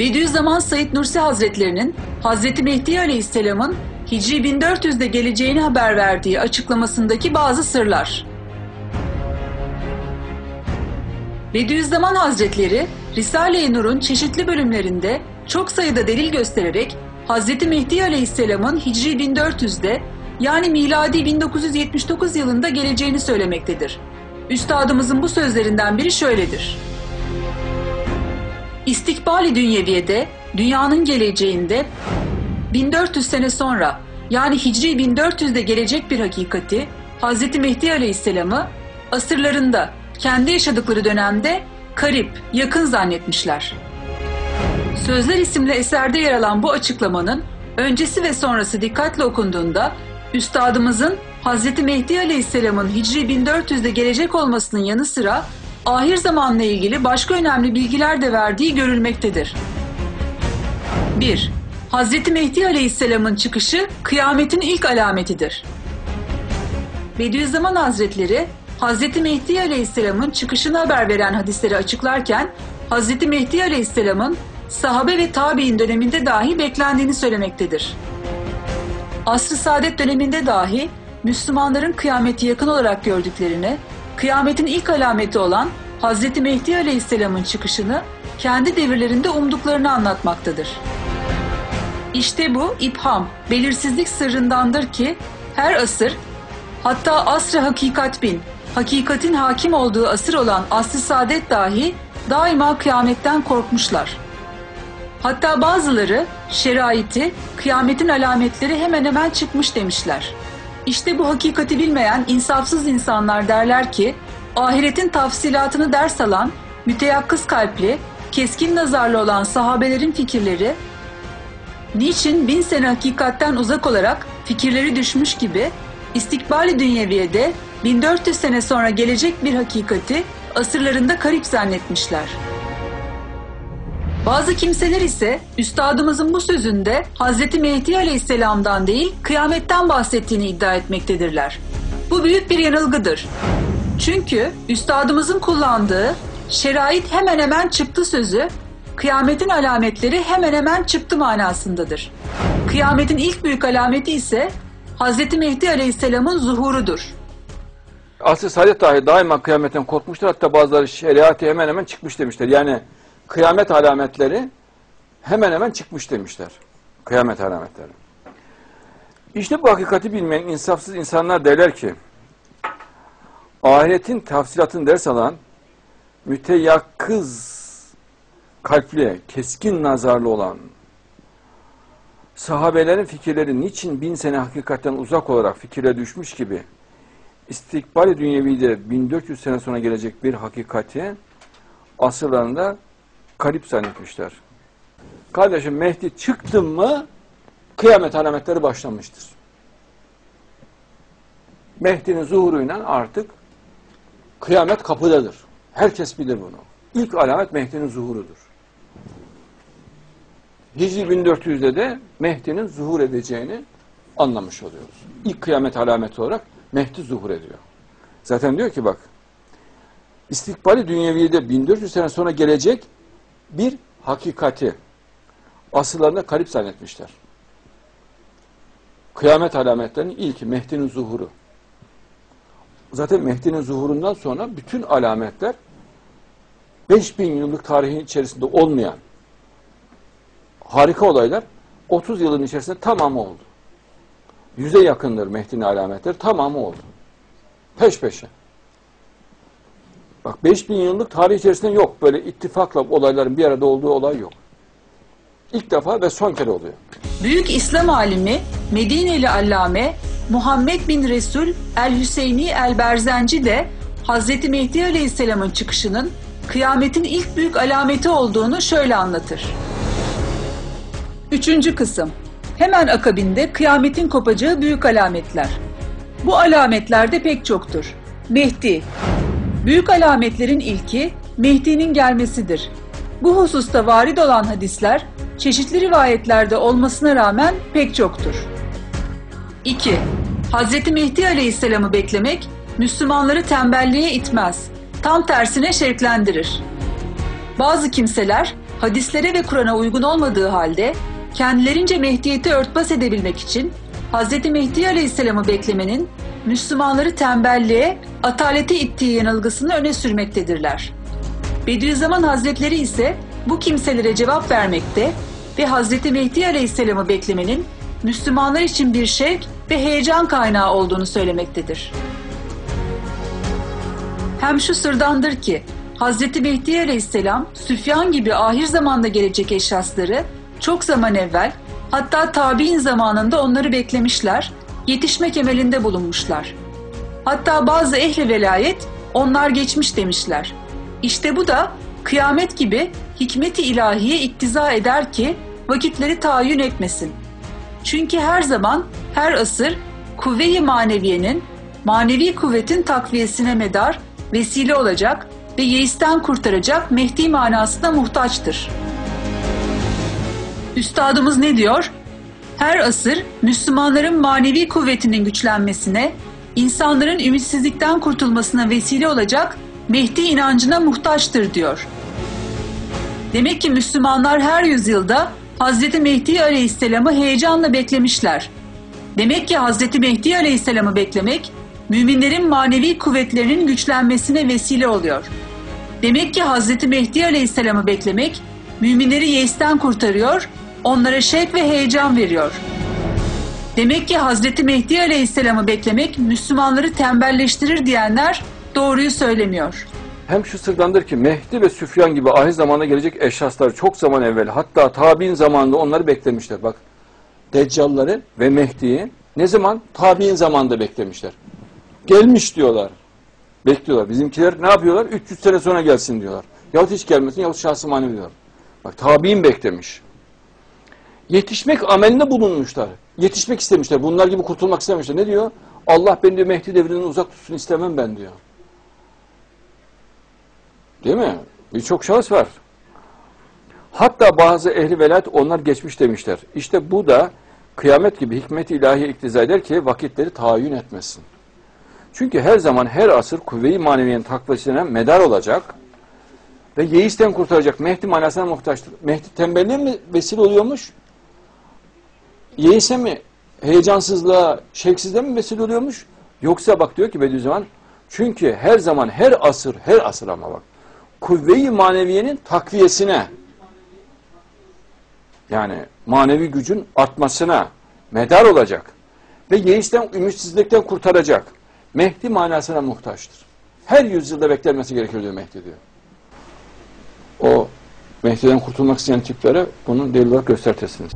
Bediüzzaman Said Nursi Hazretlerinin Hazreti Mehdi Aleyhisselam'ın Hicri 1400'de geleceğini haber verdiği açıklamasındaki bazı sırlar. Bediüzzaman Hazretleri Risale-i Nur'un çeşitli bölümlerinde çok sayıda delil göstererek Hazreti Mehdi Aleyhisselam'ın Hicri 1400'de yani miladi 1979 yılında geleceğini söylemektedir. Üstadımızın bu sözlerinden biri şöyledir. İstikbali Dünyeviye'de, dünyanın geleceğinde 1400 sene sonra yani Hicri 1400'de gelecek bir hakikati Hz. Mehdi Aleyhisselam'ı asırlarında kendi yaşadıkları dönemde karip, yakın zannetmişler. Sözler isimli eserde yer alan bu açıklamanın öncesi ve sonrası dikkatle okunduğunda Üstadımızın Hz. Mehdi Aleyhisselam'ın Hicri 1400'de gelecek olmasının yanı sıra ahir zamanla ilgili başka önemli bilgiler de verdiği görülmektedir. 1. Hz. Mehdi Aleyhisselam'ın çıkışı kıyametin ilk alametidir. Bediüzzaman Hazretleri Hz. Mehdi Aleyhisselam'ın çıkışını haber veren hadisleri açıklarken Hz. Mehdi Aleyhisselam'ın sahabe ve tabi'in döneminde dahi beklendiğini söylemektedir. Asr-ı Saadet döneminde dahi Müslümanların kıyameti yakın olarak gördüklerini, kıyametin ilk alameti olan Hz. Mehdi Aleyhisselam'ın çıkışını kendi devirlerinde umduklarını anlatmaktadır. İşte bu ipham, belirsizlik sırrındandır ki her asır, hatta asr-ı hakikat bin, hakikatin hakim olduğu asır olan asr-ı saadet dahi daima kıyametten korkmuşlar. Hatta bazıları şeraiti, kıyametin alametleri hemen hemen çıkmış demişler. İşte bu hakikati bilmeyen insafsız insanlar derler ki, ahiretin tafsilatını ders alan, müteyakkız kalpli, keskin nazarlı olan sahabelerin fikirleri, niçin bin sene hakikatten uzak olarak fikirleri düşmüş gibi, istikbali dünyeviyede 1400 sene sonra gelecek bir hakikati asırlarında karip zannetmişler. Bazı kimseler ise üstadımızın bu sözünde Hz. Mehdi Aleyhisselam'dan değil kıyametten bahsettiğini iddia etmektedirler. Bu büyük bir yanılgıdır. Çünkü üstadımızın kullandığı şerait hemen hemen çıktı sözü kıyametin alametleri hemen hemen çıktı manasındadır. Kıyametin ilk büyük alameti ise Hz. Mehdi Aleyhisselam'ın zuhurudur. Asr-ı Saadet dahi daima kıyametten korkmuşlar. Hatta bazıları şeriatı hemen hemen çıkmış demişler. Yani kıyamet alametleri hemen hemen çıkmış demişler. Kıyamet alametleri. İşte bu hakikati bilmeyen insafsız insanlar derler ki ahiretin tafsilatını ders alan müteyakkız kalpli, keskin nazarlı olan sahabelerin fikirleri niçin bin sene hakikatten uzak olarak fikirle düşmüş gibi istikbali dünyevide 1400 sene sonra gelecek bir hakikati asırlarında garip zannetmişler. Kardeşim Mehdi çıktı mı kıyamet alametleri başlamıştır. Mehdi'nin zuhuruyla artık kıyamet kapıdadır. Herkes bilir bunu. İlk alamet Mehdi'nin zuhurudur. Hicri 1400'de de Mehdi'nin zuhur edeceğini anlamış oluyoruz. İlk kıyamet alameti olarak Mehdi zuhur ediyor. Zaten diyor ki bak, istikbali dünyeviyede 1400 sene sonra gelecek bir hakikati asıllarında garip zannetmişler. Kıyamet alametlerinin ilki Mehdi'nin zuhuru. Zaten Mehdi'nin zuhurundan sonra bütün alametler 5000 yıllık tarihin içerisinde olmayan harika olaylar 30 yılın içerisinde tamamı oldu. Yüze yakındır Mehdi'nin alametleri tamamı oldu. Peş peşe. Bak 5000 yıllık tarih içerisinde yok. Böyle ittifakla olayların bir arada olduğu olay yok. İlk defa ve son kere oluyor. Büyük İslam alimi Medineli Allame Muhammed bin Resul el-Hüseyni el-Berzenci de Hz. Mehdi Aleyhisselam'ın çıkışının kıyametin ilk büyük alameti olduğunu şöyle anlatır. Üçüncü kısım. Hemen akabinde kıyametin kopacağı büyük alametler. Bu alametler de pek çoktur. Mehdi. Büyük alametlerin ilki Mehdi'nin gelmesidir. Bu hususta varid olan hadisler çeşitli rivayetlerde olmasına rağmen pek çoktur. 2. Hz. Mehdi Aleyhisselam'ı beklemek Müslümanları tembelliğe itmez. Tam tersine şevklendirir. Bazı kimseler hadislere ve Kur'an'a uygun olmadığı halde kendilerince Mehdiyeti örtbas edebilmek için Hz. Mehdi Aleyhisselam'ı beklemenin Müslümanları tembelliğe, atalete ittiği yanılgısını öne sürmektedirler. Bediüzzaman Hazretleri ise bu kimselere cevap vermekte ve Hz. Mehdi Aleyhisselam'ı beklemenin Müslümanlar için bir şevk ve heyecan kaynağı olduğunu söylemektedir. Hem şu sırdandır ki Hz. Mehdi Aleyhisselam Süfyan gibi ahir zamanda gelecek eşyasları çok zaman evvel hatta tabi'in zamanında onları beklemişler, yetişmek emelinde bulunmuşlar. Hatta bazı ehli velayet onlar geçmiş demişler. İşte bu da kıyamet gibi hikmeti ilahiye iktiza eder ki vakitleri tayin etmesin. Çünkü her zaman, her asır kuvve-i maneviyenin, manevi kuvvetin takviyesine medar, vesile olacak ve yeisten kurtaracak Mehdi manasına muhtaçtır. Üstadımız ne diyor? Her asır Müslümanların manevi kuvvetinin güçlenmesine, insanların ümitsizlikten kurtulmasına vesile olacak Mehdi inancına muhtaçtır diyor. Demek ki Müslümanlar her yüzyılda Hz. Mehdi Aleyhisselam'ı heyecanla beklemişler. Demek ki Hz. Mehdi Aleyhisselam'ı beklemek, müminlerin manevi kuvvetlerinin güçlenmesine vesile oluyor. Demek ki Hz. Mehdi Aleyhisselam'ı beklemek, müminleri yeisten kurtarıyor, onlara şevk ve heyecan veriyor. Demek ki Hz. Mehdi Aleyhisselam'ı beklemek Müslümanları tembelleştirir diyenler doğruyu söylemiyor. Hem şu sırdandır ki Mehdi ve Süfyan gibi ahir zamanda gelecek eşyaslar çok zaman evvel hatta tabi'in zamanında onları beklemişler. Bak Deccalları ve Mehdi'yi ne zaman? Tabi'in zamanında beklemişler. Gelmiş diyorlar. Bekliyorlar. Bizimkiler ne yapıyorlar? 300 sene sonra gelsin diyorlar. Yahut hiç gelmesin yahut şahsı manevi diyor. Bak tabi'in beklemiş. Yetişmek amelinde bulunmuşlar. Yetişmek istemişler. Bunlar gibi kurtulmak istemişler. Ne diyor? Allah beni diyor Mehdi devrinden uzak tutsun istemem ben diyor. Değil mi? Birçok şahıs var. Hatta bazı ehli velayet onlar geçmiş demişler. İşte bu da kıyamet gibi hikmet-i ilahiye iktiza eder ki vakitleri tayin etmesin. Çünkü her zaman her asır kuvve-i maneviyenin takvasına medar olacak ve yeisten kurtaracak Mehdi manasına muhtaçtır. Mehdi tembelliğe mi vesile oluyormuş? Yeise mi? Heyecansızlığa, şevksizliğe mi vesile oluyormuş? Yoksa bak diyor ki Bediüzzaman, çünkü her zaman, her asır, her asır ama bak, kuvve-i maneviyenin takviyesine, yani manevi gücün artmasına medar olacak ve yeisten, ümitsizlikten kurtaracak. Mehdi manasına muhtaçtır. Her yüzyılda beklenmesi gerekiyor diyor Mehdi diyor. O Mehdi'den kurtulmak isteyen tiplere bunun delil olarak göstertesiniz.